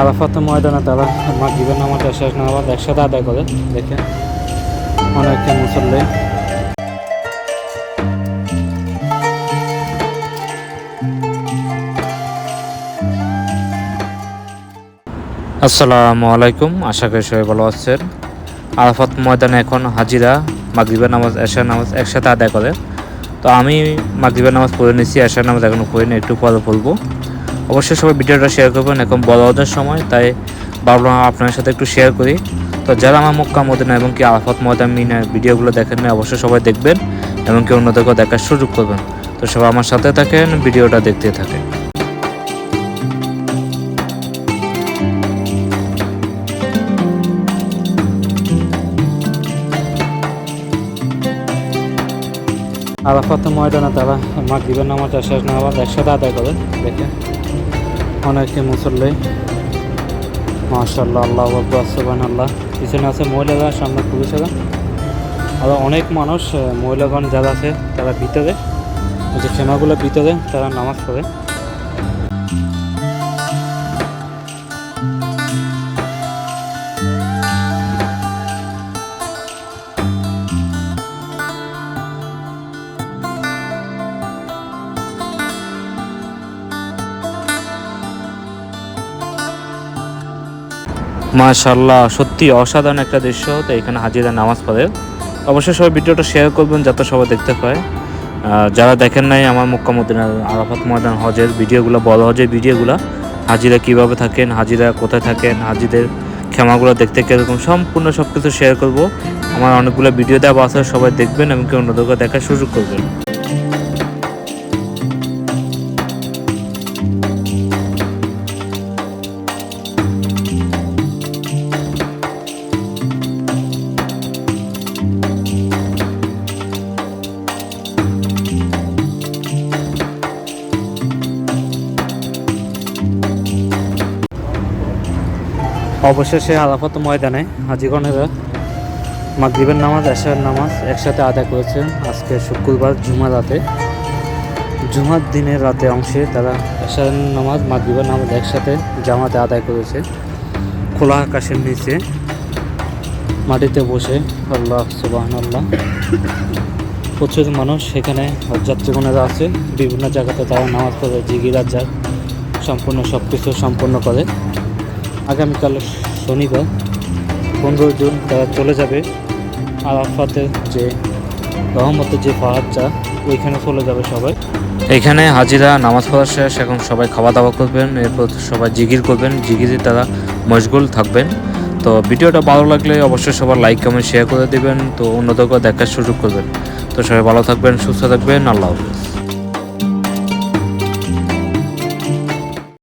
আরাফাত ময়দানে তারা মাগরিবের নামাজ শেষ নামাজ একসাথে আদায় করে, দেখে অনেকে মুসল্লি। আসসালামু আলাইকুম, আশা করি সবাই ভালো আছেন। আরাফাত ময়দানে এখন হাজিরা, মাগরিবের নামাজ, এশার নামাজ একসাথে আদায় করে। তো আমি মাগরিবের নামাজ পড়ে নিয়েছি এশার নামাজ এখনও পড়িনি একটু পরে পড়ব। অবশ্যই সবাই ভিডিওটা শেয়ার করবেন। এখন বড় সময়, তাই ভাবলাম আপনার সাথে একটু শেয়ার করি। তো যারা আমার মক্কা মদিনা এবং কি আরাফাত ময়দান মিনার ভিডিওগুলো দেখেন না অবশ্যই সবাই দেখবেন এবং কি অন্যদেরকেও দেখার সুযোগ করবেন। তো সবাই আমার সাথে থাকেন, ভিডিওটা দেখতে থাকেন। আরাফাত ময়দানে তারা মাগরিবের নামাজ শেষ নামাজ একসাথে আদায় করে। দেখে অনেকে মুসল্লি মাশাল্লাহ আল্লাহ আকবর সুবান আল্লাহ পিছনে আছে মহিলারা, সামনে পুরুষেরা। আর অনেক মানুষ মহিলাগণ যারা আছে, তারা ভিতরে। যে খেমাগুলো ভিতরে, তারা নামাজ পড়ে। মাশাল্লাহ সত্যি অসাধারণ একটা দৃশ্য তো এখানে হাজিরা নামাজ পড়ে। অবশ্যই সবাই ভিডিওটা শেয়ার করবেন যাতে সবাই দেখতে পায়। যারা দেখেন নাই আমার মক্কা মদিনার আরাফাত ময়দান হজের ভিডিওগুলো, বড় হজের ভিডিওগুলো, হাজিরা কীভাবে থাকেন, হাজিরা কোথায় থাকেন, হাজিদের ক্ষমাগুলো দেখতে কীরকম, সম্পূর্ণ সব কিছু শেয়ার করব। আমার অনেকগুলো ভিডিও দেওয়া আছে, সবাই দেখবেন এবং কি অন্যদেরকে দেখার সুযোগ করবেন। অবশেষে আলাফত ময়দানে হাজিগণেরা মাগরিবের নামাজ, এশার নামাজ একসাথে আদায় করেছেন আজকে শুক্রবার জুমা রাতে। জুমার দিনের রাতে অংশে তারা এশার নামাজ, মাগরিবের নামাজ একসাথে জামাতে আদায় করেছে। খোলা আকাশের নিচে, মাটিতে বসে আল্লাহ সুবাহ আল্লাহ প্রচুর মানুষ সেখানে যাত্রীগণেরা আছে। বিভিন্ন জায়গাতে তারা নামাজ পড়ে জিগিরাত যায় সম্পূর্ণ সব কিছু সম্পূর্ণ করে। আগামীকাল শনিবার, পনেরো জুন তারা চলে যাবে আরাফাতের যে রহমতের যে পাহাড়টা ওইখানে চলে যাবে সবাই। এখানে হাজিরা, নামাজ পড়া শেষ, এখন সবাই খাওয়া দাওয়া করবেন, এরপর সবাই জিগির করবেন জিগিরে তারা মশগুল থাকবেন। তো ভিডিওটা ভালো লাগলে অবশ্যই সবার লাইক কমেন্ট শেয়ার করে দেবেন, তো অন্যদেরকেও দেখার সুযোগ করবেন। তো সবাই ভালো থাকবেন, সুস্থ থাকবেন, আল্লাহ হাফিজ।